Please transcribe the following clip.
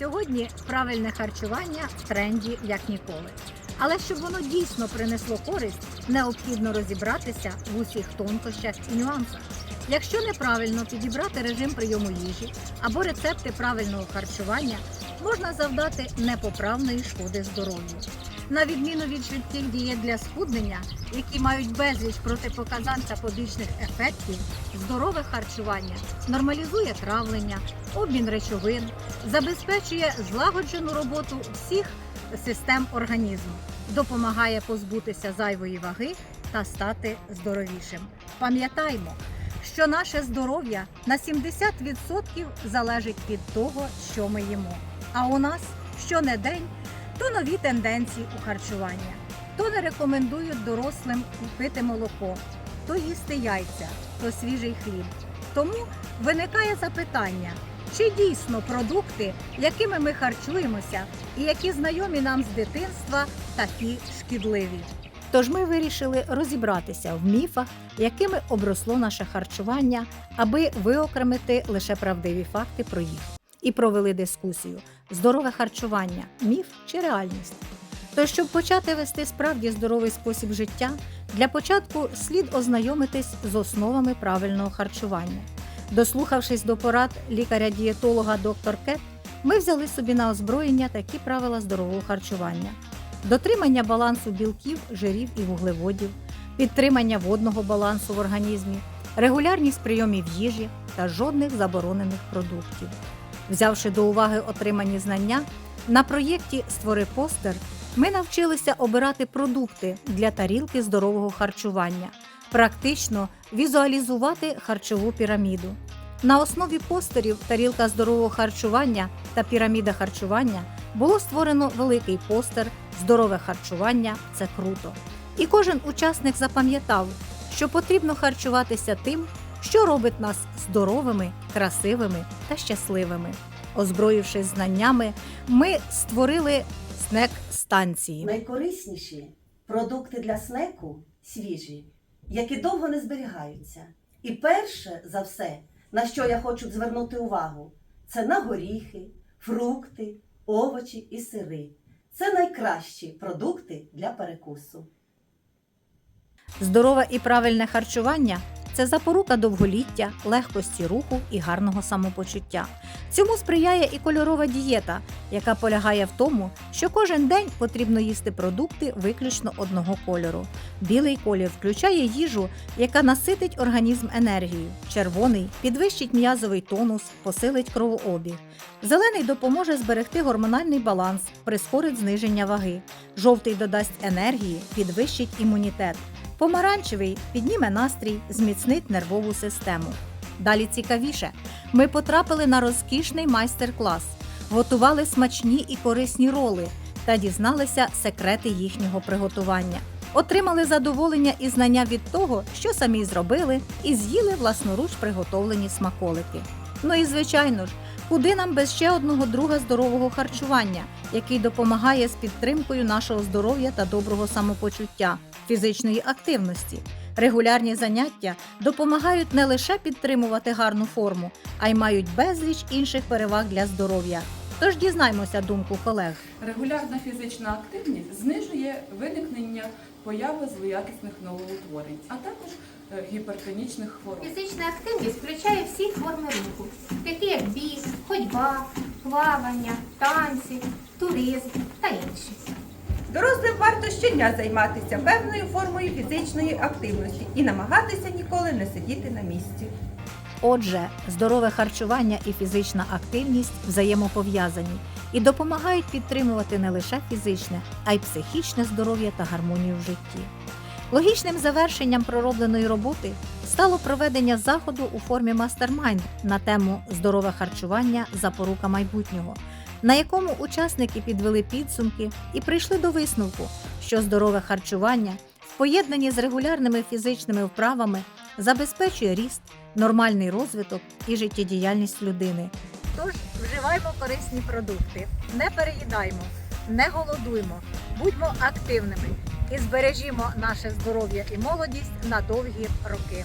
Сьогодні правильне харчування в тренді як ніколи. Але щоб воно дійсно принесло користь, необхідно розібратися в усіх тонкощах і нюансах. Якщо неправильно підібрати режим прийому їжі або рецепти правильного харчування, можна завдати непоправної шкоди здоров'ю. На відміну від швидких дієт для схуднення, які мають безліч протипоказань та побічних ефектів, здорове харчування нормалізує травлення, обмін речовин, забезпечує злагоджену роботу всіх систем організму, допомагає позбутися зайвої ваги та стати здоровішим. Пам'ятаймо, що наше здоров'я на 70% залежить від того, що ми їмо. А у нас щонедень то нові тенденції у харчуванні, то не рекомендують дорослим пити молоко, то їсти яйця, то свіжий хліб. Тому виникає запитання, чи дійсно продукти, якими ми харчуємося, і які знайомі нам з дитинства, такі шкідливі. Тож ми вирішили розібратися в міфах, якими обросло наше харчування, аби виокремити лише правдиві факти про їх. І провели дискусію: здорове харчування міф чи реальність. Тож, щоб почати вести справді здоровий спосіб життя, для початку слід ознайомитись з основами правильного харчування. Дослухавшись до порад лікаря-дієтолога доктор Кет, ми взяли собі на озброєння такі правила здорового харчування: дотримання балансу білків, жирів і вуглеводів, підтримання водного балансу в організмі, регулярність прийомів їжі та жодних заборонених продуктів. Взявши до уваги отримані знання, на проєкті Створи постер ми навчилися обирати продукти для тарілки здорового харчування, практично візуалізувати харчову піраміду. На основі постерів тарілка здорового харчування та піраміда харчування було створено великий постер Здорове харчування це круто. І кожен учасник запам'ятав, що потрібно харчуватися тим, що робить нас здоровими, красивими та щасливими. Озброївшись знаннями, ми створили снек-станції. Найкорисніші продукти для снеку свіжі, які довго не зберігаються. І перше за все, на що я хочу звернути увагу, це на горіхи, фрукти, овочі і сири. Це найкращі продукти для перекусу. Здорове і правильне харчування це запорука довголіття, легкості руху і гарного самопочуття. Цьому сприяє і кольорова дієта, яка полягає в тому, що кожен день потрібно їсти продукти виключно одного кольору. Білий колір включає їжу, яка наситить організм енергією. Червоний підвищить м'язовий тонус, посилить кровообіг. Зелений допоможе зберегти гормональний баланс, прискорить зниження ваги. Жовтий додасть енергії, підвищить імунітет. Помаранчевий підніме настрій, зміцнить нервову систему. Далі цікавіше. Ми потрапили на розкішний майстер-клас, готували смачні і корисні роли та дізналися секрети їхнього приготування. Отримали задоволення і знання від того, що самі зробили, і з'їли власноруч приготовлені смаколики. Ну і звичайно ж, куди нам без ще одного друга здорового харчування, який допомагає з підтримкою нашого здоров'я та доброго самопочуття, фізичної активності. Регулярні заняття допомагають не лише підтримувати гарну форму, а й мають безліч інших переваг для здоров'я. Тож дізнаймося думку колег. Регулярна фізична активність знижує виникнення появи злоякісних новоутворень, а також е, гіпертонічних хвороб. Фізична активність включає всі форми руху, такі як біг, ходьба, плавання, танці, туризм та інші. Дорослим варто щодня займатися певною формою фізичної активності і намагатися ніколи не сидіти на місці. Отже, здорове харчування і фізична активність взаємопов'язані і допомагають підтримувати не лише фізичне, а й психічне здоров'я та гармонію в житті. Логічним завершенням проробленої роботи стало проведення заходу у формі мастермайнд на тему здорове харчування запорука майбутнього, на якому учасники підвели підсумки і прийшли до висновку, що здорове харчування в поєднанні з регулярними фізичними вправами забезпечує ріст, нормальний розвиток і життєдіяльність людини. Тож вживаймо корисні продукти, не переїдаймо, не голодуймо, будьмо активними і збережімо наше здоров'я і молодість на довгі роки.